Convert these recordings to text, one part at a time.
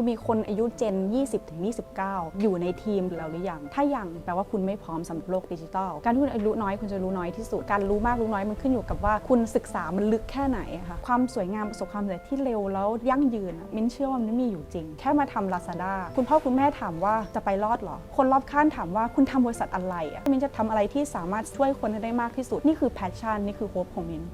คุณมีคนอายุเจน 20ถึง29 อยู่ในทีมแล้วหรือยัง ถ้ายังแปลว่าคุณไม่พร้อมสำหรับโลกดิจิทัล การที่คุณอายุน้อยคุณจะรู้น้อยที่สุด การรู้มากรู้น้อยมันขึ้นอยู่กับว่าคุณศึกษามันลึกแค่ไหนอะค่ะ ความสวยงามประสบความสำเร็จที่เร็วแล้วยั่งยืน มิ้นเชื่อว่ามันมีอยู่จริง แค่มาทำ Lazada คุณพ่อคุณแม่ถามว่าจะไปรอดหรอ คนรอบข้างถามว่าคุณทำบริษัทอะไรอะมิ้นจะทำอะไรที่สามารถช่วยคนได้มากที่สุด นี่คือ passion นี่คือ hope ของมิ้น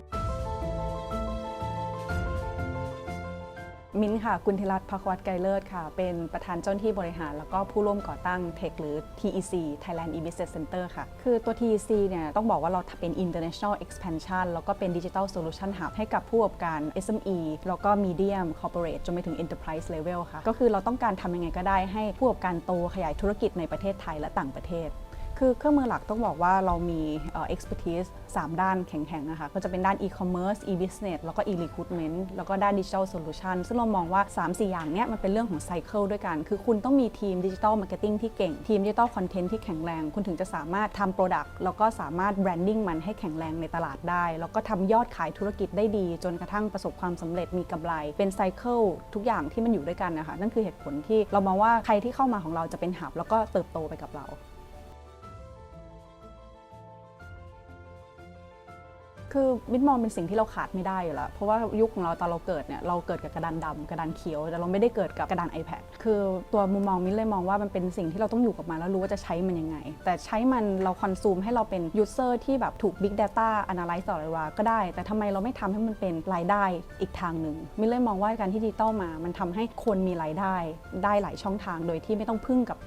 มิ้นค่ะ กุลธิรัตน์พักวัตไกรเลิศค่ะ เป็นประธานเจ้าหน้าที่บริหาร แล้วก็ผู้ร่วมก่อตั้ง Tech หรือ TEC Thailand e-Business Center ค่ะ คือตัว TEC เนี่ยต้องบอกว่าเราเป็น international expansion แล้วก็เป็น digital solution hub ให้กับผู้ประกอบการ SME แล้วก็ medium corporate จนไปถึง enterprise level ค่ะ ก็คือเราต้องการทำยังไงก็ได้ให้ผู้ประกอบการโตขยายธุรกิจในประเทศไทยและต่างประเทศ คือเครื่องมือหลักต้องบอกว่าเรามีเอ่อ expertise 3 ด้านแข็งๆนะคะก็จะเป็นด้าน e-commerce e-business แล้วก็ e-recruitment แล้วก็ด้าน digital solution ซึ่งเรามองว่า 3-4 อย่างเนี้ยมันเป็นเรื่องของ cycle ด้วยกัน คือคุณต้องมีทีม digital marketing ที่เก่ง ทีม digital content ที่แข็งแรง คุณถึงจะสามารถทำ product แล้วก็สามารถ branding มันให้แข็งแรงในตลาดได้ แล้วก็ทำยอดขายธุรกิจได้ดี จนกระทั่งประสบความสำเร็จมีกำไรเป็น cycle ทุกอย่างที่มันอยู่ด้วยกันนะคะนั่นคือเหตุผลที่เรามองว่าใครที่เข้ามาของเราจะเป็นหับแล้วก็เติบโตไปกับเรา คือมิดมองเป็นสิ่งที่เราขาดไม่ได้อยู่แล้วเพราะว่ายุคของเราตอนเราเกิดเนี่ยเราเกิดกับกระดานดำกระดานเขียว แต่เราไม่ได้เกิดกับกระดาน iPad คือตัวมุมมองมิดเลยมองว่ามันเป็นสิ่งที่เราต้องอยู่กับมันแล้วรู้ว่าจะใช้มันยังไง แต่ใช้มันเราคอนซูมให้เราเป็นยูเซอร์ที่แบบถูก Big Data Analyze ตลอดเวลาก็ได้ แต่ทำไมเราไม่ทำให้มันเป็นรายได้อีกทางหนึ่งมิดเลยมองว่าการที่ดิจิตอลมา มันทำให้คนมีรายได้ได้หลายช่องทางโดยที่ไม่ต้องพึ่งกับ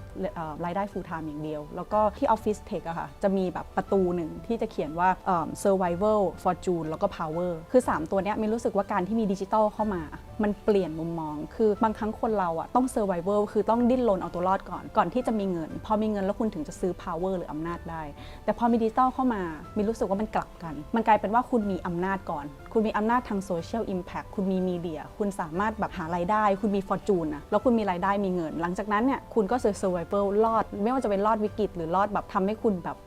รายได้ full time อย่างเดียว แล้วก็ที่ Office Tech อะค่ะจะมีแบบประตูหนึ่งที่จะเขียนว่าเอิ่ม survival fortune แล้วก็ power คือ 3 ตัวเนี้ยมินรู้สึกว่าการที่มีดิจิทัลเข้ามา มันเปลี่ยนมุมมอง คือบางครั้งคนเราอะต้อง survival คือต้องดิ้นรนเอาตัวรอดก่อน ก่อนที่จะมีเงิน พอมีเงินแล้วคุณถึงจะซื้อ power หรืออำนาจได้ แต่พอมีดิจิทัลเข้ามามินรู้สึกว่ามันกลับกัน มันกลายเป็นว่าคุณมีอำนาจก่อน คุณมีอำนาจทางโซเชียลอิมแพคคุณมีมีเดีย คุณสามารถแบบหารายได้ คุณมีฟอร์จูนนะแล้วคุณมีรายได้มีเงิน หลังจากนั้นเนี่ยคุณก็เซอร์ไวเบิลรอด ไม่ว่าจะเป็นรอดวิกฤตหรือรอดแบบทำให้คุณแบบ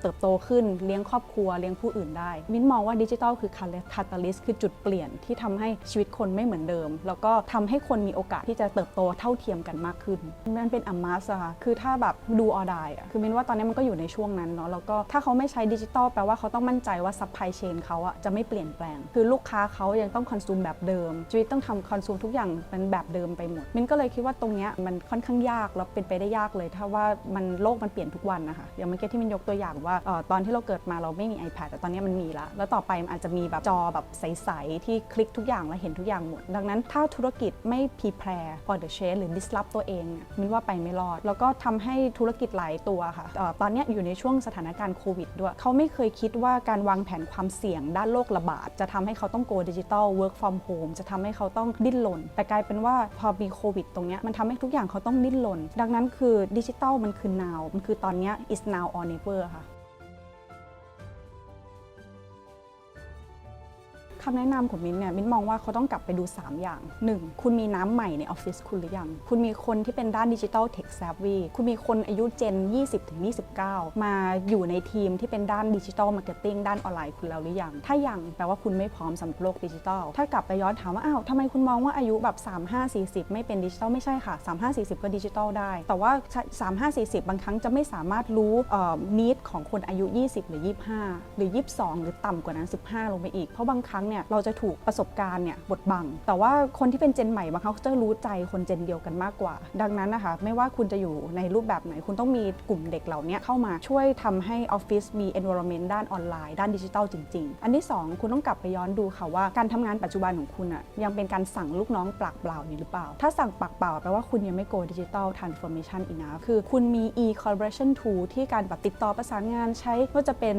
เติบโตขึ้นเลี้ยงครอบครัวเลี้ยงผู้อื่นได้ มิ้นมองว่าดิจิทัลคือคาตาลิสคือจุดเปลี่ยนที่ทำให้ชีวิตคนไม่เหมือนเดิม แล้วก็ทำให้คนมีโอกาสที่จะเติบโตเท่าเทียมกันมากขึ้นมันเป็นอัมมาสอะค่ะคือถ้าแบบดูออดายอะคือมิ้นว่าตอนนี้มันก็อยู่ในช่วงนั้นเนาะแล้วก็ถ้าเขาไม่ใช้ดิจิทัลแปลว่าเขาต้องมั่นใจว่าซัพพลายเชนเขาอะจะไม่เปลี่ยนแปลง คือลูกค้าเขายังต้องคอนซูมแบบเดิมชีวิตต้องทำคอนซูมทุกอย่างเป็นแบบเดิมไปหมดมิ้นก็เลยคิดว่าตรงเนี้ยมันค่อนข้างยากแล้วเป็นไปได้ยากเลย ถ้าว่ามันโลกมันเปลี่ยนทุกวันนะคะอย่างเมื่อกี้ที่มินยกตัวอย่างว่าออตอนที่เราเกิดมาเราไม่มี iPad แต่ตอนนี้มันมีละแล้วต่อไปมันอาจจะมีแบบจอแบบใส ๆ ที่คลิกทุกอย่างแล้วเห็นทุกอย่างหมด ดังนั้นถ้าธุรกิจไม่ prepare for the change หรือ disrupt ตัวเองมินว่าไปไม่รอด แล้วก็ทำให้ธุรกิจหลายตัวค่ะออตอนนี้อยู่ในช่วงสถานการณ์โควิดด้วยเขาไม่เคยคิดว่าการวางแผนความเสี่ยงด้านโรคระบาด จะทำให้เขาต้อง go digital work from home จะทำให้เขาต้องดิ้นรนแต่กลายเป็นว่าพอมีโควิดตรงนี้มันทำให้ทุกอย่างเขาต้องดิ้นรนดังนั้นคือดิจิทัลมันคือ now มันคือตอนนี้ is now or never ค่ะำแนะนำของมิ้นท์เนี่ยมิ้นท์มองว่าเขาต้องกลับไปดู 3 อย่าง 1. คุณมีน้ำใหม่ในออฟฟิศคุณหรือยัง คุณมีคนที่เป็นด้านดิจิทัลเทคแซฟวีคุณมีคนอายุเจน 20-29 มาอยู่ในทีมที่เป็นด้านดิจิทัลมาร์เก็ตติ้งด้านออนไลน์คุณแล้วหรือยัง ถ้ายังแปลว่าคุณไม่พร้อมสำหรับโลกดิจิทัล ถ้ากลับไปย้อนถามว่าอ้าวทำไมคุณมองว่าอายุแบบ 35-40 ไม่เป็นดิจิทัลไม่ใช่ค่ะ 35-40 ก็ดิจิทัลได้ แต่ว่า 35-40 บางครั้งจะไม่สามารถรู้นิดของคนอายุ 20 หรือ 25 หรือ 22 หรือต่ำกว่านั้น 15 ลงไปอีก เพราะบางครั้งเนี่ยเราจะถูกประสบการณ์เนี่ยบดบัง แต่ว่าคนที่เป็นเจนใหม่บางครั้งเขาจะรู้ใจคนเจนเดียวกันมากกว่า ดังนั้นนะคะไม่ว่าคุณจะอยู่ในรูปแบบไหน คุณต้องมีกลุ่มเด็กเหล่านี้เข้ามาช่วยทำให้ออฟฟิศมี environment ด้านออนไลน์ ด้านดิจิทัลจริง ๆ อันที่ 2 คุณต้องกลับไปย้อนดูค่ะว่าการทำงานปัจจุบันของคุณอะยังเป็นการสั่งลูกน้องปากเปล่าอยู่หรือเปล่า ถ้าสั่งปากเปล่าแปลว่าคุณยังไม่ go digital transformation enough คือคุณมี e collaboration tool ที่การแบบติดต่อประสานงานใช้ไม่ว่าจะเป็น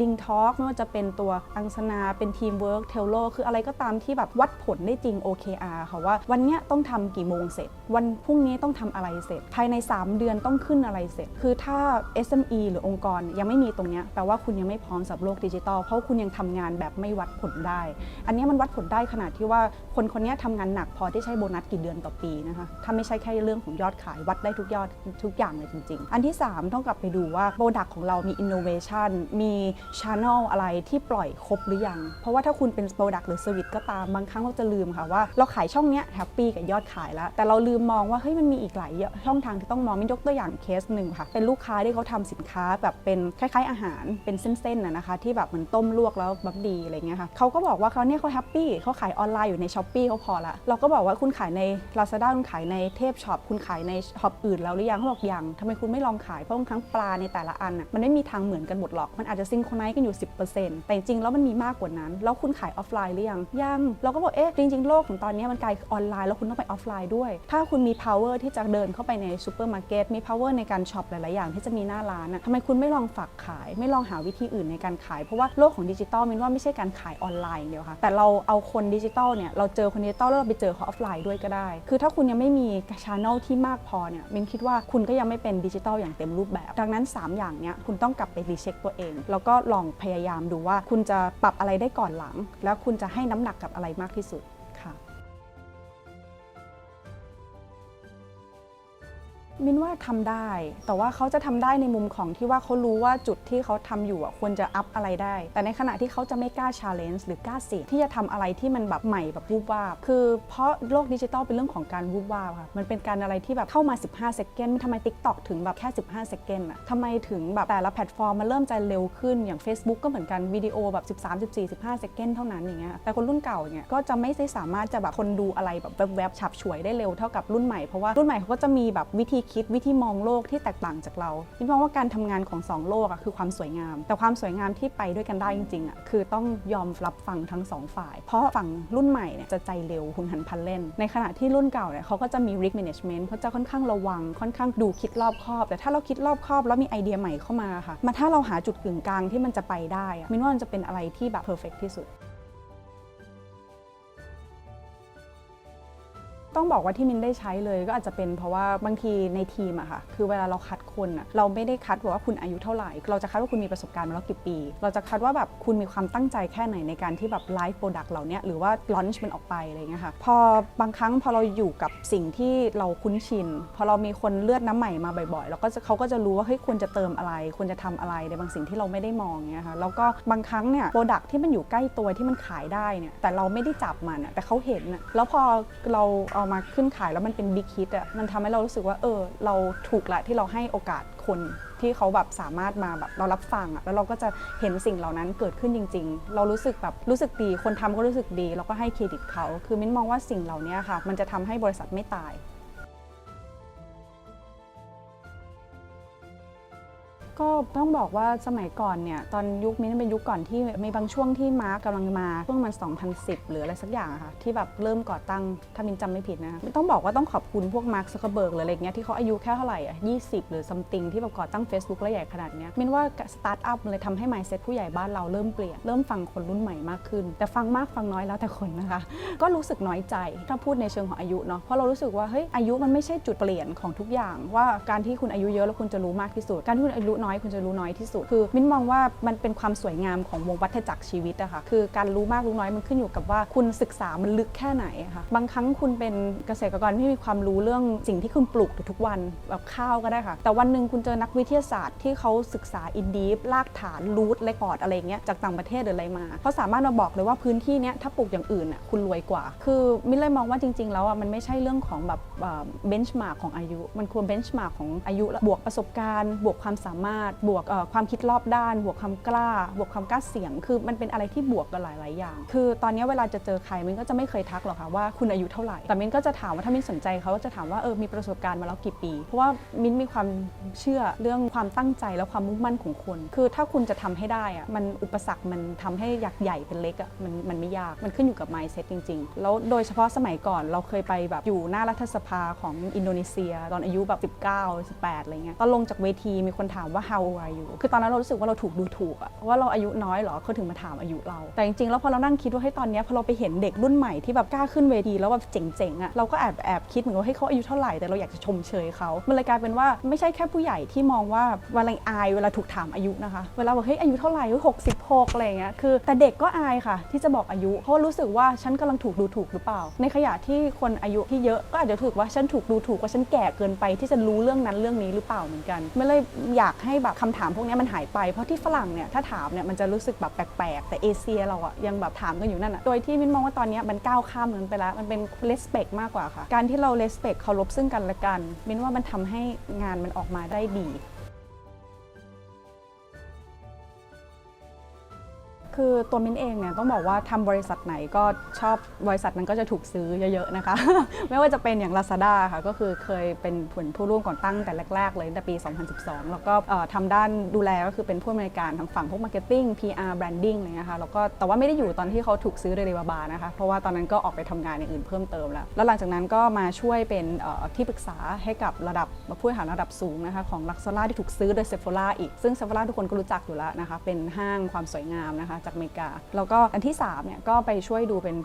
ดิงทอ k ไม่ว่าจะเป็นตัวอังสนาเป็นทีมเวิร์กเทลโลคืออะไรก็ตามที่แบบวัดผลได้จริง OKR ค่ะว่าวันเนี้ยต้องทำกี่โมงเสร็จ วันพรุ่งนี้ต้องทำอะไรเสร็จ ภายใน 3 เดือนต้องขึ้นอะไรเสร็จ คือถ้า SME หรือองค์กรยังไม่มีตรงเนี้ยแปลว่าคุณยังไม่พร้อมสำหรับโลกดิจิทัลเพราะคุณยังทำงานแบบไม่วัดผลได้ อันนี้มันวัดผลได้ขนาดที่ว่าคนคนนี้ทำงานหนักพอที่ใช้โบนัสกี่เดือนต่อปีนะคะถ้าไม่ใช่แค่เรื่องของยอดขายวัดได้ทุกยอดทุกอย่างเลยจริง ๆ อันที่ 3 ต้องกลับไปดูว่าโปรดักของเรามี innovation มี channel อะไรที่ปล่อยครบหรือยัง เพราะว่าถ้าาคุณเป็น Product หรือ Service ก็ตามบางครั้งเราจะลืมค่ะว่าเราขายช่องเนี้ยแฮปปี้กับยอดขายแล้ว แต่เราลืมมองว่าเฮ้ยมันมีอีกหลายช่องทางที่ต้องมองมินยกตัวอย่างเคสหนึ่งค่ะ เป็นลูกค้าที่เขาทำสินค้าแบบเป็นคล้ายๆอาหารเป็นเส้นๆนะนะคะ ที่แบบเหมือนต้มลวกแล้วแบบดีอะไรเงี้ยค่ะเขาก็บอกว่าเขาเนี่ยเขาแฮปปี้เขาขายออนไลน์อยู่ในช้อปปี้เขาพอละเราก็บอกว่าคุณขายใน Lazada คุณขายในเทพช็อปคุณขายในช็อปอื่นแล้วหรือยังเขาบอกยังทำไมคุณไม่ลองขายเพราะบางครั้งปลาในแต่ละอันน่ะมันไม่มีทางเหมือนกันหมดหรอกมันอาจจะซิงโครไนซ์กันอยู่ 10%แต่จริงแล้วมันมีมากกว่านั้นแล้วคุณขายออฟไลน์หรือยังยังเราก็บอกเอ๊ะจริง ๆ โลกของตอนนี้มันกลายออนไลน์แล้วคุณต้องไปออฟไลน์ด้วย ถ้าคุณมี power ที่จะเดินเข้าไปในซูเปอร์มาร์เก็ตมี power ในการช็อปหลาย ๆ อย่างที่จะมีหน้าร้านน่ะทำไมคุณไม่ลองฝากขาย ไม่ลองหาวิธีอื่นในการขายเพราะว่าโลกของดิจิตอลมินว่าไม่ใช่การขายออนไลน์อย่างเดียวค่ะแต่เราเอาคนดิจิตอลเนี่ยเราเจอคนดิจิตอลแล้วเราไปเจอเขาออฟไลน์ด้วยก็ได้ คือถ้าคุณยังไม่มีชานอลที่มากพอเนี่ยมินคิดว่าคุณก็ยังไม่เป็นดิจิตอลอย่างเต็มรูปแบบ ดังนั้น 3 อย่างเนี้ยคุณต้องกลับไปรีเช็คตัวเอง แล้วก็ลองพยายามดูว่าคุณจะปรับอะไรได้ก่อนหลังแล้วคุณจะให้น้ำหนักกับอะไรมากที่สุด มินว่าทำได้ แต่ว่าเขาจะทำได้ในมุมของที่ว่าเขารู้ว่าจุดที่เขาทำอยู่อะควรจะอัพอะไรได้ แต่ในขณะที่เขาจะไม่กล้าชาเลนจ์หรือกล้าเสี่ยงที่จะทำอะไรที่มันแบบใหม่แบบวูบวาบ คือเพราะโลกดิจิตอลเป็นเรื่องของการวูบวาบค่ะ มันเป็นการอะไรที่แบบเข้ามา 15 เซกเกนทำไม t ิ k t o k ถึงแบบแค่ 15 เซกเกนอะทำไมถึงแบบแต่ละแพลตฟอร์มมันเริ่มจะเร็วขึ้นอย่าง Facebook ก็เหมือนกันวิดีโอแบบ 13 14 15 เซกเกนเท่านั้นอย่างเงี้ย แต่คนรุ่นเก่าเนี่ยก็จะไม่ได้สามารถจะแบบคนดูอะไรแบบแวบๆฉับฉวยได้เร็วเท่ากับรุ่นใหม่เพราะว่ารุ่นใหม่เขาก็จะมีแบบวิธีคิดวิธีมองโลกที่แตกต่างจากเราคิดมองว่าการทำงานของสองโลกอะคือความสวยงาม แต่ความสวยงามที่ไปด้วยกันได้จริงๆอะคือต้องยอมรับฟังทั้งสองฝ่าย เพราะฝั่งรุ่นใหม่เนี่ยจะใจเร็วหุนหันพลันเล่น ในขณะที่รุ่นเก่าเนี่ยเขาก็จะมี risk management เขาจะค่อนข้างระวัง ค่อนข้างดูคิดรอบคอบ แต่ถ้าเราคิดรอบคอบแล้วมีไอเดียใหม่เข้ามาค่ะมาถ้าเราหาจุดกึ่งกลางที่มันจะไปได้อะมินว่ามันจะเป็นอะไรที่แบบ perfect ที่สุด ต้องบอกว่าที่มินได้ใช้เลยก็อาจจะเป็นเพราะว่าบางทีในทีมอะค่ะ คือเวลาเราคัดคนอะเราไม่ได้คัดว่าคุณอายุเท่าไหร่ เราจะคัดว่าคุณมีประสบการณ์มาแล้วกี่ปี เราจะคัดว่าแบบคุณมีความตั้งใจแค่ไหนในการที่แบบไลฟ์โปรดักต์เหล่านี้หรือว่าลอนช์มันออกไปอะไรเงี้ยค่ะพอบางครั้งพอเราอยู่กับสิ่งที่เราคุ้นชิน พอเรามีคนเลือดน้ำใหม่มาบ่อยๆเราก็จะเขาก็จะรู้ว่าเฮ้ยควรจะเติมอะไรควรจะทำอะไรในบางสิ่งที่เราไม่ได้มองเงี้ยค่ะแล้วก็บางครั้งเนี่ยโปรดักที่มันอยู่ใกล้ตัวที่มันขายได้เนี่ยแต่เราไม่ได้จับมันแต่เขาเห็นแล้วพอเราเอามาขึ้นขายแล้วมันเป็นบิ๊กฮิตอะมันทำให้เรารู้สึกว่าเออ เราถูกละที่เราให้โอกาสคนที่เขาแบบสามารถมาแบบเรารับฟังอะแล้วเราก็จะเห็นสิ่งเหล่านั้นเกิดขึ้นจริง ๆ เรารู้สึกแบบรู้สึกดีคนทำก็รู้สึกดี เราก็ให้เครดิตเขา คือมิ้นมองว่าสิ่งเหล่านี้ค่ะ มันจะทำให้บริษัทไม่ตาย ก็ต้องบอกว่าสมัยก่อนเนี่ยตอนยุคนี้เป็นยุคก่อนที่มีบางช่วงที่มาร์กกำลังมาช่วงมัน 2010 หรืออะไรสักอย่างอะค่ะที่แบบเริ่มก่อตั้งถ้ามินจำไม่ผิดนะคะไม่ต้องบอกว่าต้องขอบคุณพวกมาร์คซักเคอร์เบิร์กหรืออะไรเงี้ยที่เขาอายุแค่เท่าไหร่อะ20 หรือซัมติงที่แบบก่อตั้ง Facebook แล้วใหญ่ขนาดเนี้ยมินว่าสตาร์ทอัพเลยทำให้ mindset ผู้ใหญ่บ้านเราเริ่มเปลี่ยนเริ่มฟังคนรุ่นใหม่มากขึ้น แต่ฟังมากฟังน้อยแล้วแต่คนนะคะก็รู้สึกน้อยใจถ้าพูดในเชิงของอายุเนาะเพราะเรารู้สึกว่าเฮ้ยอายุมันไม่ใช่จุดเปลี่ยนของทุกอย่าง ว่าการที่คุณอายุเยอะแล้วคุณจะรู้มากที่สุดการที่คุณอายุน้อยคุณจะรู้น้อยที่สุด คือมิ้นมองว่ามันเป็นความสวยงามของวงวัฏจักรชีวิตอะค่ะคือการรู้มากรู้น้อยมันขึ้นอยู่กับว่าคุณศึกษามันลึกแค่ไหนอะค่ะบางครั้งคุณเป็นเกษตรกรที่มีความรู้เรื่องสิ่งที่คุณปลูกทุกๆวันแบบข้าวก็ได้ค่ะ แต่วันหนึ่งคุณเจอนักวิทยาศาสตร์ที่เขาศึกษาอินดีฟลากฐานรูทเรคคอร์ดอะไรเงี้ยจากต่างประเทศหรืออะไรมาเขาสามารถมาบอกเลยว่าพื้นที่เนี้ยถ้าปลูกอย่างอื่นอะคุณรวยกว่า คือมินเลยมองว่าจริง ๆ แล้วอะมันไม่ใช่เรื่องของแบบเบนช์มาร์กของอายุ มันควรเบนช์มาร์กของอายุและบวกประสบการณ์ บวกความสามารถบวกความคิดรอบด้าน บวกความกล้า บวกความกล้าเสี่ยง คือมันเป็นอะไรที่บวกกันหลาย ๆ อย่าง คือตอนนี้เวลาจะเจอใครมินก็จะไม่เคยทักหรอกค่ะว่าคุณอายุเท่าไหร่ แต่มินก็จะถามว่าถ้ามินสนใจเขาก็จะถามว่าเออมีประสบการณ์มาแล้วกี่ปี เพราะว่ามินมีความเชื่อเรื่องความตั้งใจและความมุ่งมั่นของคน คือถ้าคุณจะทำให้ได้อะมันอุปสรรคมันทำให้อยากใหญ่เป็นเล็กอะมันมันไม่ยาก มันขึ้นอยู่กับ mindset จริง ๆ แล้วโดยเฉพาะสมัยก่อนเราเคยไปแบบอยู่หน้ารัฐสภาของอินโดนีเซีย ตอนอายุแบบ19 18อะไรเงี้ยตอนลงจากเวทีมีคนถามว่า how old are you คือตอนนั้นเรารู้สึกว่าเราถูกดูถูกอะว่าเราอายุน้อยหรอเขาถึงมาถามอายุเรา แต่จริงๆแล้วพอเรานั่งคิดว่าให้ตอนนี้พอเราไปเห็นเด็กรุ่นใหม่ที่แบบกล้าขึ้นเวทีแล้วแบบเจ๋งๆอะเราก็แอบแอบคิดเหมือนว่าให้เขาอายุเท่าไหร่แต่เราอยากจะชมเชยเขามันเลยกลายเป็นว่าไม่ใช่แค่ผู้ใหญ่ที่มองว่าเวลาอายเวลาถูกถามอายุนะคะเวลาบอกเฮ้ยอายุเท่าไหร่หกสิบหกอะไรเงี้ยคือแต่เด็กก็อายค่ะ ที่จะบอกอายุเพราะรู้สึกว่าฉันกำลังถูกดูถูกหรือเปล่า ในขณะที่คนอายุที่เยอะก็อาจจะถูกว่าฉันถูกดูถูกว่าฉันแก่เกินไปที่จะรู้เรื่องนั้นเรื่องนี้หรือเปล่าเหมือนกันไม่เลยอยากใให้แบบคำถามพวกนี้มันหายไป เพราะที่ฝรั่งเนี่ยถ้าถามเนี่ยมันจะรู้สึกแบบแปลกๆ แต่เอเชียเราอะยังแบบถามกันอยู่นั่นอะโดยที่มินมองว่าตอนนี้มันก้าวข้ามมันไปแล้วมันเป็น respect มากกว่าค่ะ การที่เรา respect เคารพซึ่งกันและกันมินว่ามันทำให้งานมันออกมาได้ดี คือตัวมินเองเนี่ยต้องบอกว่าทำบริษัทไหนก็ชอบบริษัทนั้นก็จะถูกซื้อเยอะๆนะคะ ไม่ว่าจะเป็นอย่าง Lazada ค่ะก็คือเคยเป็นผลผู้ร่วมก่อตั้งแต่แรก ๆ เลยแต่ปี 2012 แล้วก็เอ่อทำด้านดูแลก็คือเป็นผู้อำนวยการทางฝั่งพวก Marketing PR Branding อะไรเงี้ยค่ะแล้วก็แต่ว่าไม่ได้อยู่ตอนที่เขาถูกซื้อโดยเรบาบานะคะเพราะว่าตอนนั้นก็ออกไปทำงานอย่างอื่นเพิ่มเติมแล้ว แล้วหลังจากนั้นก็มาช่วยเป็นที่ปรึกษาให้กับระดับผู้บริหารระดับสูงนะคะของ Lazada ที่ถูกซื้อโดย Sephora อีกซึ่ง Sephora ทุกคนก็รู้จักอยู่แล้วนะคะเป็นห้างความสวยงามนะคะจากอเมริกา แล้วก็อันที่3เนี่ยก็ไปช่วยดูเป็น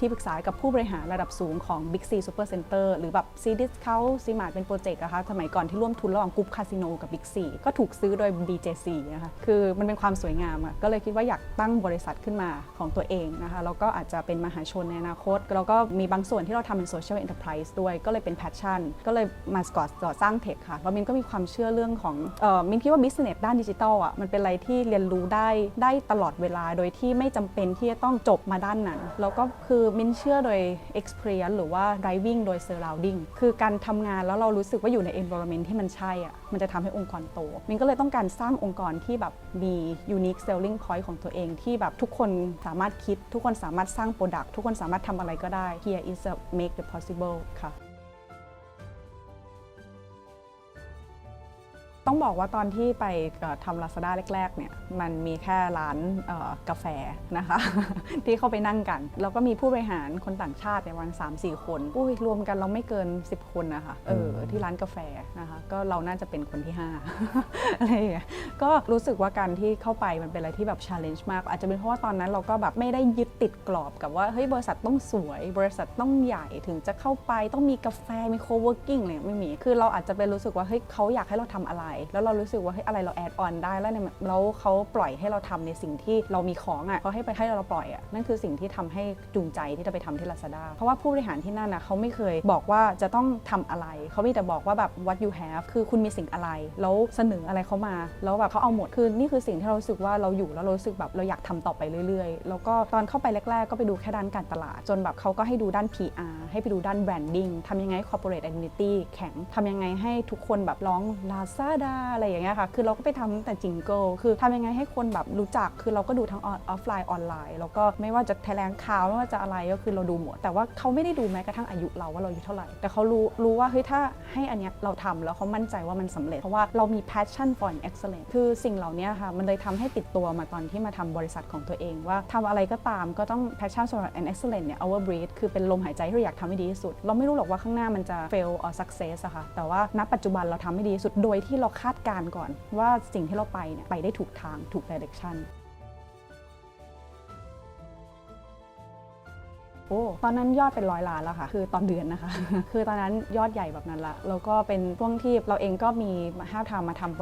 ที่ปรึกษากับผู้บริหารระดับสูงของ Big C Super Center หรือแบบ C Discount C Mart เป็นโปรเจกต์นะคะสมัยก่อนที่ร่วมทุนระหว่างกรุ๊ปคาสิโนกับ Big C ก็ถูกซื้อโดย BJC นะคะคือมันเป็นความสวยงามอะก็เลยคิดว่าอยากตั้งบริษัทขึ้นมาของตัวเองนะคะแล้วก็อาจจะเป็นมหาชนในอนาคต แล้วก็มีบางส่วนที่เราทำเป็น Social Enterprise ด้วยก็เลยเป็น Passion ก็เลยมาก่อก่อสร้างเทคค่ะแล้วมินก็มีความเชื่อเรื่องของเออมินคิดว่า Business ด้านดิจิทัลอะมันเป็นอะไรที่เรียนรู้ได้ได้ตลอดเวลาโดยที่ไม่จำเป็นที่จะต้องจบมาด้านนั้นแล้วก็คือมินเชื่อโดย experience หรือว่า driving โดย surrounding คือการทำงานแล้วเรารู้สึกว่าอยู่ใน environment ที่มันใช่อะมันจะทำให้องค์กรโตมินก็เลยต้องการสร้างองค์กรที่แบบมี unique selling point ของตัวเองที่แบบทุกคนสามารถคิด ทุกคนสามารถสร้าง product ทุกคนสามารถทำอะไรก็ได้ here is a make the possible ค่ะ ต้องบอกว่าตอนที่ไปเอ่อทำลาซาด้าแรกๆเนี่ยมันมีแค่ร้านเอ่อกาแฟนะคะ ที่เข้าไปนั่งกัน แล้วก็มีผู้บริหารคนต่างชาติเนี่ยวัน 3 4 คนอุ้ยรวมกันเราไม่เกิน 10 คนนะคะเออที่ร้านกาแฟนะคะก็เราน่าจะเป็นคนที่ 5 อะไรอย่างเงี้ยก็รู้สึกว่าการที่เข้าไปมันเป็นอะไรที่แบบ challenge มาก อาจจะเป็นเพราะว่าตอนนั้นเราก็แบบไม่ได้ยึดติดกรอบกับว่าเฮ้ยบริษัทต้องสวย บริษัทต้องใหญ่ถึงจะเข้าไปต้องมีกาแฟมี co-working อะไรไม่มีคือเราอาจจะเป็นรู้สึกว่าเฮ้ยเขาอยากให้เราทำอะไรแล้วเรารู้สึกว่าเฮ้ยอะไรเราแอดออนได้แล้วเนี่ยแล้วเขาปล่อยให้เราทำในสิ่งที่เรามีของอะเขาให้ไปให้เราปล่อยอะนั่นคือสิ่งที่ทำให้จูงใจที่จะไปทำที่ Lazada เพราะว่าผู้บริหารที่นั่นนะเขาไม่เคยบอกว่าจะต้องทำอะไร เขามีแต่บอกว่าแบบ what you have คือคุณมีสิ่งอะไร แล้วเสนออะไรเขามา แล้วแบบเขาเอาหมดคือนี่คือสิ่งที่เรารู้สึกว่าเราอยู่แล้วเรารู้สึกแบบเราอยากทำต่อไปเรื่อยๆ แล้วก็ตอนเข้าไปแรก ๆ ก็ไปดูแค่ด้านการตลาด จนแบบเขาก็ให้ดูด้าน PR ให้ไปดูด้าน branding ทำยังไงให้ corporate identity แข็งทำยังไงให้ทุกคนแบบร้อง Lazada อะไรอย่างเงี้ยค่ะ คือเราก็ไปทำตั้งแต่จิงเกิลคือทำยังไงให้คนแบบรู้จัก คือเราก็ดูทั้งออฟไลน์ออนไลน์ แล้วก็ไม่ว่าจะแถลงข่าวไม่ว่าจะอะไรก็คือเราดูหมด แต่ว่าเขาไม่ได้ดูแม้กระทั่งอายุเราว่าเราอายุเท่าไหร่ แต่เขารู้รู้ว่าเฮ้ยถ้าให้อันเนี้ยเราทำแล้วเขามั่นใจว่ามันสำเร็จ เพราะว่าเรามี passion for an excellence คือสิ่งเหล่านี้ค่ะ มันเลยทำให้ติดตัวมาตอนที่มาทำบริษัทของตัวเอง ว่าทำอะไรก็ตามก็ต้อง passion for an excellence เนี่ย our breath คือเป็นลมหายใจที่เราอยากทำให้ดีที่สุด เราไม่รู้หรอกว่าข้างหน้ามันจะ fail or success อะค่ะ แต่ว่าณปัจจุบันเราทำให้ดีที่สุดโดยที่เราคาดการณ์ก่อนว่าสิ่งที่เราไปเนี่ยไปได้ถูกทางถูก direction โอ้ตอนนั้นยอดเป็นร้อยล้านแล้วค่ะ คือตอนเดือนนะคะ คือตอนนั้นยอดใหญ่แบบนั้นละแล้วก็เป็นช่วงที่เราเองก็มีห้าทำมาทำ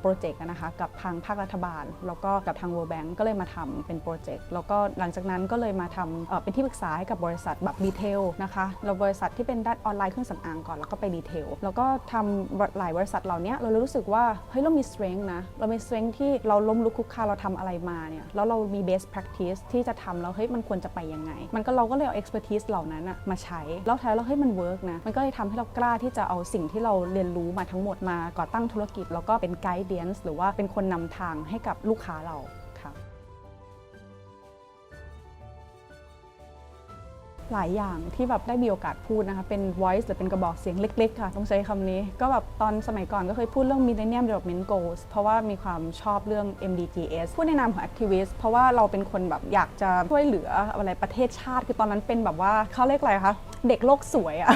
โปรเจกต์นะคะ กับทางภาครัฐบาล แล้วก็กับทาง World Bank ก็เลยมาทำเป็นโปรเจกต์แล้วก็หลังจากนั้นก็เลยมาทำเป็นที่ปรึกษาให้กับบริษัทแบบดีเทลนะคะเราบริษัทที่เป็นด้านออนไลน์เครื่องสำอางก่อนแล้วก็ไปดีเทลแล้วก็ทำหลายบริษัทเหล่านี้เรารู้สึกว่าเฮ้ยเรามี strength นะเรามี strength ที่เราล้มลุกคุกคาเราทำอะไรมาเนี่ยแล้วเรามี best practice ที่จะทำแล้วเฮ้ยมันควรจะไปยังไง มันก็เราก็เลยเอา expertise เหล่านั้นมาใช้ แล้วท้ายแล้วเฮ้ยมัน work นะ มันก็เลยทำให้เรากล้าที่จะเอาสิ่งที่เราเรียนรู้มาทั้งหมดมาก่อตั้งธุรกิจ แล้วก็เป็น guidance หรือว่าเป็นคนนำทางให้กับลูกค้าเรา หลายอย่างที่แบบได้มีโอกาสพูดนะคะ เป็น voice หรือเป็นกระบอกเสียงเล็กๆ ค่ะ ต้องใช้คำนี้ ก็แบบตอนสมัยก่อนก็เคยพูดเรื่อง Millennium Development Goals เพราะว่ามีความชอบเรื่อง MDGs พูดในนามของ activist เพราะว่าเราเป็นคนแบบอยากจะช่วยเหลืออะไรประเทศชาติ คือตอนนั้นเป็นแบบว่าเขาเรียกอะไรคะ เด็กโลกสวยอะ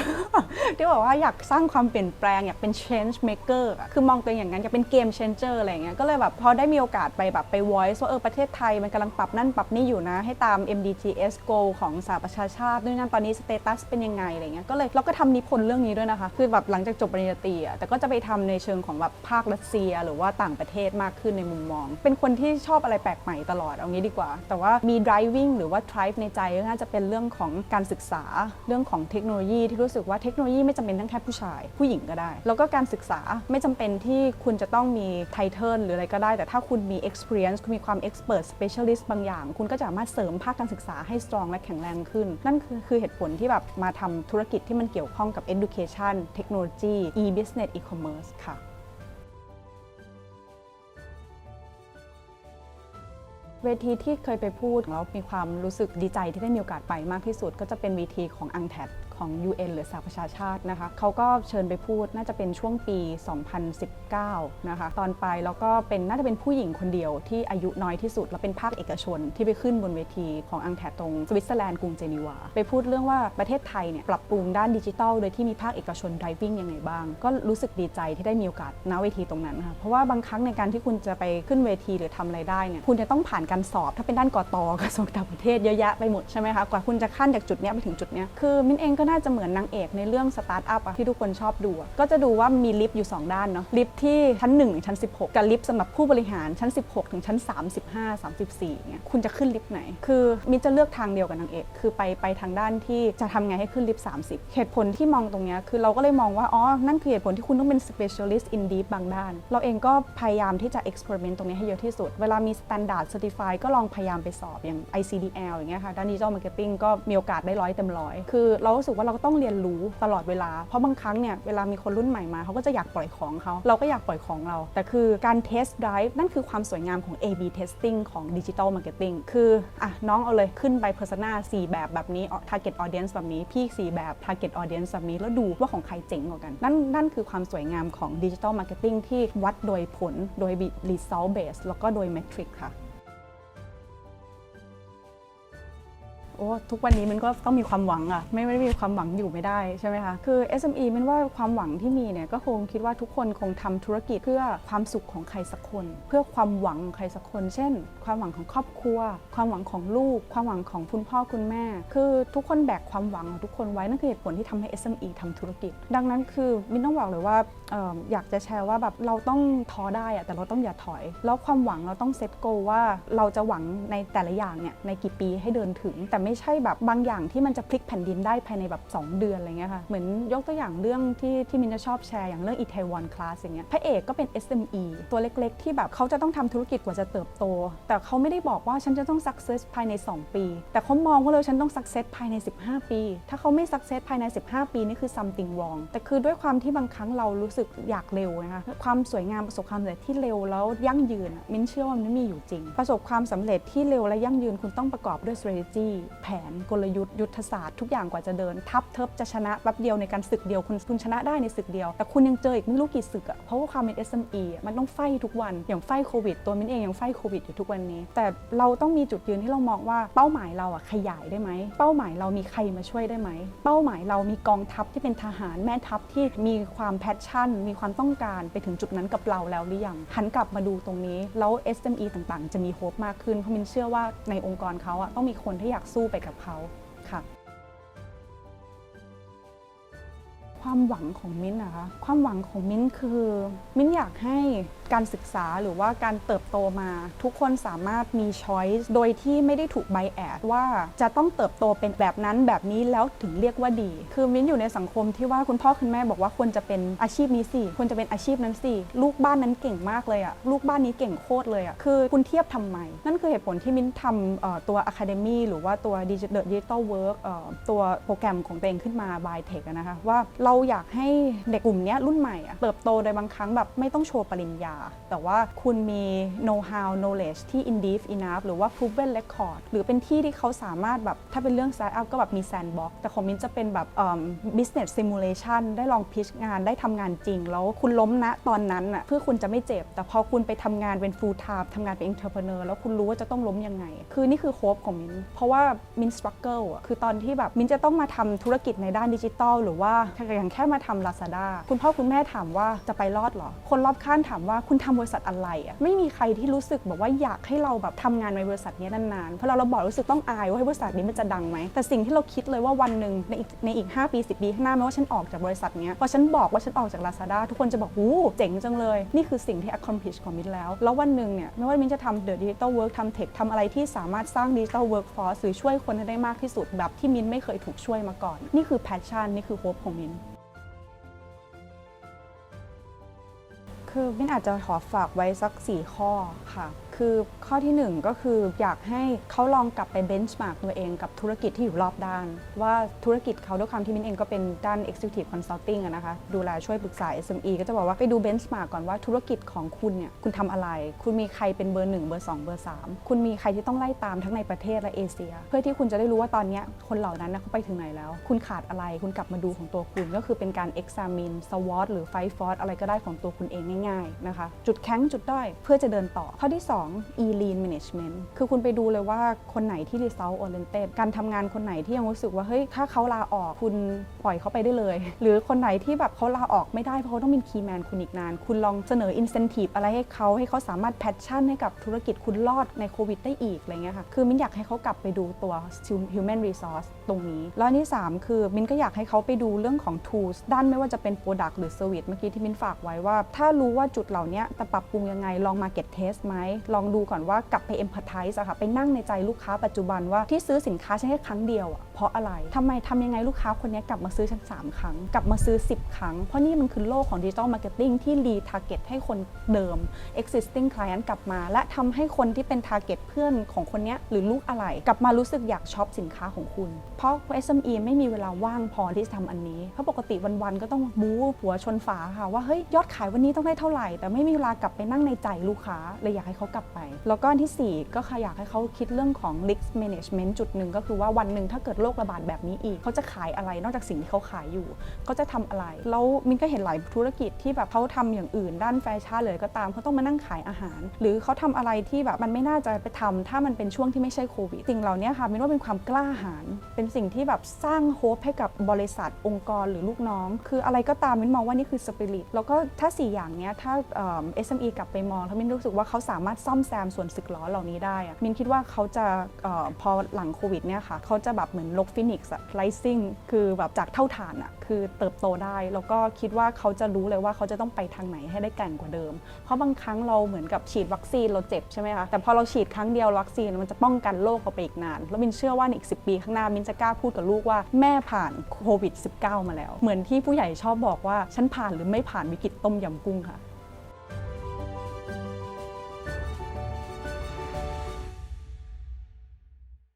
ที่บอกว่าอยากสร้างความเปลี่ยนแปลง อยากเป็น change maker อะคือมองตัวเองอย่างนั้นอยากเป็น game changer อะไรอย่างเงี้ยก็เลยแบบพอได้มีโอกาสไปแบบไป voice ว่าเออประเทศไทยมันกำลังปรับนั่นปรับนี่อยู่นะ ให้ตาม MDGs goal ของสหประชาชาติด้วยนั่นตอนนี้ status เป็นยังไงอะไรเงี้ยก็เลยเราก็ทำนิพนธ์เรื่องนี้ด้วยนะคะ คือแบบหลังจากจบปริญญาตรีอะแต่ก็จะไปทำในเชิงของแบบภาครัสเซีย หรือว่าต่างประเทศมากขึ้นในมุมมอง เป็นคนที่ชอบอะไรแปลกใหม่ตลอดเอางี้ดีกว่า แต่ว่ามี driving หรือว่า drive ในใจก็น่าจะเป็นเรื่องของการศึกษาเรื่องของของเทคโนโลยีที่รู้สึกว่าเทคโนโลยีไม่จำเป็นทั้งแค่ผู้ชาย ผู้หญิงก็ได้ แล้วก็การศึกษาไม่จำเป็นที่คุณจะต้องมีไทเทิลหรืออะไรก็ได้ แต่ถ้าคุณมี experience คุณมีความ expert specialist บางอย่าง คุณก็จะสามารถเสริมภาคการศึกษาให้ strong และแข็งแรงขึ้น นั่นคือคือเหตุผลที่แบบมาทำธุรกิจที่มันเกี่ยวข้องกับ education เทคโนโลยี e-business e-commerce ค่ะ เวทีที่เคยไปพูดแล้วมีความรู้สึกดีใจที่ได้มีโอกาสไปมากที่สุด ก็จะเป็นเวทีของอังแท ของ UN หรือสหประชาชาตินะคะเขาก็เชิญไปพูดน่าจะเป็นช่วงปี 2019 นะคะ ตอนไปแล้วก็เป็นน่าจะเป็นผู้หญิงคนเดียวที่อายุน้อยที่สุด และเป็นภาคเอกชนที่ไปขึ้นบนเวทีของ u n t a d ตรงสวิตเซอร์แลนด์กรุงเจนีวา ไปพูดเรื่องว่าประเทศไทยเนี่ยปรับปรุงด้านดิจิทัล โดยที่มีภาคเอกชน driving ยังไงบ้าง ก็รู้สึกดีใจที่ได้มีโอกาสณเวทีตรงนั้นค่ะเพราะว่าบางครั้งในการที่คุณจะไปขึ้นเวทีหรือทำอะไรได้เนี่ยคุณจะต้องผ่านการสอบถ้าเป็นด้านกตกระทรวงต่างประเทศเยอะแยะไปหมดใช่ไหมคะกว่าคุณจะขั้นจากจุดนี้ไปถึงจุดนี้คือมินเองก็น่าจะเหมือนนางเอกในเรื่องสตาร์ทอัพอะที่ทุกคนชอบดูอะก็จะดูว่ามีลิฟต์อยู่ 2 ด้านเนาะลิฟต์ที่ชั้น1ถึงชั้น 16 กับลิฟต์สำหรับผู้บริหารชั้น 16 ถึงชั้น 35 34เนี่ยคุณจะขึ้นลิฟต์ไหน คือมินจะเลือกทางเดียวกับนางเอก คือไปไปทางด้านที่จะทำไงให้ขึ้นลิฟต์30 เหตุผลที่มองตรงเนี้ยคือเราก็เลยมองว่าอ๋อนั่นคือเหตุผลที่คุณต้องเป็น specialist in deep บางด้าน เราเองก็พยายามที่จะ experiment ตรงนี้ให้เยอะที่สุด เวลามี standard certify ก็ลองพยายามไปสอบอย่าง ICDL อย่างเงี้ยค่ะด้าน digital marketing ก็มีโอกาสได้ร้อยเต็มร้อยคือเราสึกว่าเราก็ต้องเรียนรู้ตลอดเวลา เพราะบางครั้งเนี่ยเวลามีคนรุ่นใหม่มาเขาก็จะอยากปล่อยของเขา เราก็อยากปล่อยของเรา แต่คือการ test drive นั่นคือความสวยงามของ A/B testing ของ digital marketing คืออะน้องเอาเลยขึ้นไป persona 4 แบบแบบนี้ target audience แบบนี้พี่ 4 แบบ target audience แบบนี้แล้วดูว่าของใครเจ๋งกว่ากัน นั่นนั่นคือความสวยงามของ digital marketing ที่วัดโดยผลโดย result base แล้วก็โดย metric ค่ะ โอ้ทุกวันนี้มันก็ต้องมีความหวังอะไม่ไม่ได้มีความหวังอยู่ไม่ได้ใช่ไหมคะคือ SME มันว่าความหวังที่มีเนี่ยก็คงคิดว่าทุกคนคงทำธุรกิจเพื่อความสุขของใครสักคน เพื่อความหวังของใครสักคน เช่น ความหวังของครอบครัว ความหวังของลูก ความหวังของคุณพ่อคุณแม่ คือทุกคนแบกความหวังของทุกคนไว้นั่นคือเหตุผลที่ทำให้ SME ทำธุรกิจ ดังนั้นคือมินต้องบอกเลยว่าอออยากจะแชร์ว่าแบบเราต้องท้อได้อะแต่เราต้องอย่าถอย แล้วความหวังเราต้องเซตโกว่าเราจะหวังในแต่ละอย่างเนี่ยในกี่ปีให้เดินถึงแต่ไม่ใช่แบบบางอย่างที่มันจะพลิกแผ่นดินได้ภายในแบบ 2 เดือนอะไรเงี้ยค่ะเหมือนยกตัวอย่างเรื่องที่ที่มินจะชอบแชร์อย่างเรื่องอีเทวอนคลาสอย่างเงี้ยพระเอกก็เป็น SME ตัวเล็กๆ ที่แบบเขาจะต้องทำธุรกิจกว่าจะเติบโต แต่เขาไม่ได้บอกว่าฉันจะต้อง success ภายใน 2 ปี แต่เขามองว่าเลยฉันต้อง success ภายใน 15 ปี ถ้าเขาไม่ success ภายใน 15 ปีนี่คือ something wrong แต่คือด้วยความที่บางครั้งเรารู้สึกอยากเร็วนะคะความสวยงามประสบความสำเร็จที่เร็วแล้วยั่งยืนมินเชื่อว่ามันมีอยู่จริง ประสบความสำเร็จที่เร็วและยั่งยืนคุณต้องประกอบด้วย strategy แผนกลยุทธ์ยุทธศาสตร์ทุกอย่างกว่าจะเดิน ทับเทิบจะชนะแป๊บเดียวในการศึกเดียวคุณคุณชนะได้ในศึกเดียว แต่คุณยังเจออีกไม่รู้กี่ศึกอะเพราะว่าความเป็น SME อะมันต้องไฟทุกวันอย่างไฟโควิดตัวมินเองยังไฟโควิดอยู่ทุกวันนี้ แต่เราต้องมีจุดยืนที่เรามองว่าเป้าหมายเราอะขยายได้ไหมเป้าหมายเรามีใครมาช่วยได้ไหมเป้าหมายเรามีกองทัพที่เป็นทหารแม่ทัพที่มีความแพชชั่น มีความต้องการไปถึงจุดนั้นกับเราแล้วหรือยังหันกลับมาดูตรงนี้แล้ว SME ต่างๆ จะมีโฮปมากขึ้นเพราะมินเชื่อว่าในองค์กรเขาอะต้องมีคนที่อยากสู้ไปกับเขาค่ะ ความหวังของมิ้นนะคะ ความหวังของมิ้นคือ มิ้นอยากให้ การศึกษาหรือว่าการเติบโตมา ทุกคนสามารถมีช้อยส์โดยที่ไม่ได้ถูกไบแอดว่าจะต้องเติบโตเป็นแบบนั้นแบบนี้แล้วถึงเรียกว่าดี คือมิ้นท์อยู่ในสังคมที่ว่าคุณพ่อคุณแม่บอกว่าควรจะเป็นอาชีพนี้สิควรจะเป็นอาชีพนั้นสิลูกบ้านนั้นเก่งมากเลยอะลูกบ้านนี้เก่งโคตรเลยอะคือคุณเทียบทำไม นั่นคือเหตุผลที่มิ้นท์ทำเอ่อตัว Academy หรือว่าตัว Digital Digital Work เอ่อตัวโปรแกรมของตัวเองขึ้นมา by Tech อะนะคะว่าเราอยากให้เด็กกลุ่มนี้รุ่นใหม่อะเติบโตโดยบางครั้งแบบไม่ต้องโชว์ปริญญาแต่ว่าคุณมี know how knowledge ที่ in deep enough หรือว่า proven record หรือเป็นที่ที่เขาสามารถแบบถ้าเป็นเรื่อง startup ก็แบบมี sandbox แต่ของมินจะเป็นแบบเอิ่ม business simulation ได้ลองพิชงานได้ทำงานจริง แล้วคุณล้มณตอนนั้นอะเพื่อคุณจะไม่เจ็บ แต่พอคุณไปทำงานเป็น full time ทำงานเป็น entrepreneur แล้วคุณรู้ว่าจะต้องล้มยังไง คือนี่คือโฮปของมินเพราะว่ามิน struggle อะคือตอนที่แบบมินจะต้องมาทำธุรกิจในด้านดิจิทัลหรือว่าอย่างแค่มาทำ Lazada คุณพ่อคุณแม่ถามว่าจะไปรอดเหรอ คนรอบข้างถามว่าคุณทำบริษัทอะไรอะไม่มีใครที่รู้สึกแบบว่าอยากให้เราแบบทำงานในบริษัทนี้นานๆ เพราะเราเราบอกรู้สึกต้องอายว่าให้บริษัทนี้มันจะดังไหม แต่สิ่งที่เราคิดเลยว่าวันหนึ่งในอีกในอีก 5 ปี 10 ปีข้างหน้าไม่ว่าฉันออกจากบริษัทนี้พอฉันบอกว่าฉันออกจาก Lazada ทุกคนจะบอกอู้เจ๋งจังเลย นี่คือสิ่งที่ accomplish ของมิ้นแล้ว แล้ววันหนึ่งเนี่ยไม่ว่ามิ้นจะทำ The Digital Work ทำ Tech ทำอะไรที่สามารถสร้าง Digital Workforce หรือช่วยคนให้ได้มากที่สุดแบบที่มิ้นไม่เคยถูกช่วยมาก่อน นี่คือ passion นี่คือ hope ของมิ้น คือมิ้นอาจจะขอฝากไว้สัก 4 ข้อค่ะ คือข้อทีหนึ่1 ก็คืออยากให้เขาลองกลับไปเบนช์มาร์กตัวเองกับธุรกิจที่อยู่รอบด้าน ว่าธุรกิจเขาด้วยความที่มินเองก็เป็นด้าน Executive Consulting อะนะคะดูแลช่วยปรึกษา SME ก็จะบอกว่าไปดูเบนช์มาร์กก่อนว่าธุรกิจของคุณเนี่ยคุณทำอะไร คุณมีใครเป็นเบอร์ 1 เบอร์ 2 เบอร์ 3 คุณมีใครที่ต้องไล่ตามทั้งในประเทศและเอเชีย เพื่อที่คุณจะได้รู้ว่าตอนนี้คนเหล่านั้นนะเขาไปถึงไหนแล้ว คุณขาดอะไรคุณกลับมาดูของตัวคุณก็คือเป็นการ examine SWOT หรือ fight for อะไรก็ได้ของตัวคุณเองง่ายๆนะคะจุดแข็งจุดด้อยเพื่อจะเดินต่อข้อที่ 2 e lean management คือคุณไปดูเลยว่าคนไหนที่ result oriented การทำงานคนไหนที่ยังรู้สึกว่า เฮ้ย ถ้าเขาลาออกคุณปล่อยเขาไปได้เลย หรือคนไหนที่แบบเขาลาออกไม่ได้ เพราะเขาต้องเป็น key man คุณอีกนาน คุณลองเสนอ incentive อะไรให้เขาให้เขาสามารถ passion ให้กับธุรกิจคุณรอดในโควิดได้อีกอะไรเงี้ยค่ะ คือมินอยากให้เขากลับไปดูตัว human resource ตรงนี้ แล้วนที่ 3 คือมินก็อยากให้เขาไปดูเรื่องของ tools ด้านไม่ว่าจะเป็น product หรือ service เมื่อกี้ที่มินฝากไว้ว่า ถ้ารู้ว่าจุดเหล่านี้จะปรับปรุงยังไงลอง market test ไหมลองดูก่อนว่ากลับไป empathize อะค่ะไปนั่งในใจลูกค้าปัจจุบันว่าที่ซื้อสินค้าฉันแค่ครั้งเดียวอะเพราะอะไรทำไมทำยังไงลูกค้าคนนี้กลับมาซื้อฉัน3 ครั้ง กลับมาซื้อ 10 ครั้ง เพราะนี่มันคือโลกของ digital marketing ที่ retarget ให้คนเดิม existing client กลับมา และทำให้คนที่เป็น target เพื่อนของคนนี้หรือลูกอะไร กลับมารู้สึกอยากช็อปสินค้าของคุณ เพราะ SME ไม่มีเวลาว่างพอที่จะทำอันนี้ เพราะปกติวันๆก็ต้องบู๊หัวชนฝาค่ะว่าเฮ้ยยอดขายวันนี้ต้องได้เท่าไหร่ แต่ไม่มีเวลากลับไปนั่งในใจลูกค้าเลยอยากให้เขากลับไป แล้วก็อันที่ 4 ก็ค่ะอยากให้เขาคิดเรื่องของ risk management จุดหนึ่งก็คือว่าวันหนึ่งถ้าเกิดโรคระบาดแบบนี้อีก เขาจะขายอะไรนอกจากสิ่งที่เขาขายอยู่ เขาจะทำอะไร แล้วมินก็เห็นหลายธุรกิจที่แบบเขาทำอย่างอื่น ด้านแฟชั่นเลยก็ตามเขาต้องมานั่งขายอาหาร หรือเขาทำอะไรที่แบบมันไม่น่าจะไปทำถ้ามันเป็นช่วงที่ไม่ใช่โควิดสิ่งเหล่านี้ค่ะมินว่าเป็นความกล้าหาญเป็นสิ่งที่แบบสร้างโฮปให้กับบริษัทองค์กรหรือลูกน้อง คืออะไรก็ตามมินมองว่านี่คือสปิริตแล้วก็ถ้า 4 อย่างเนี้ยถ้าเอ่อ SME กลับไปมองถ้ามินรู้สึกว่าเขาสามารถซ่อมแซมส่วนสึกหรอเหล่านี้ได้อะมินคิดว่าเขาจะออพอหลังโควิดเนี่ยค่ะเขาจะแบบเหมือนลกฟินิกส์ไลซิ่งคือแบบจากเท่าฐานอะคือเติบโตได้ แล้วก็คิดว่าเขาจะรู้เลยว่าเขาจะต้องไปทางไหนให้ได้แก่งกว่าเดิม เพราะบางครั้งเราเหมือนกับฉีดวัคซีนเราเจ็บใช่ไหมคะแต่พอเราฉีดครั้งเดียววัคซีนมันจะป้องกันโรคเราไปอีกนาน แล้วมินเชื่อว่าในอีก 10 ปีข้างหน้ามินจะกล้าพูดกับลูกว่าแม่ผ่านโควิด -19 มาแล้ว เหมือนที่ผู้ใหญ่ชอบบอกว่าฉันผ่านหรือไม่ผ่านวิกฤตต้มยำกุ้งค่ะ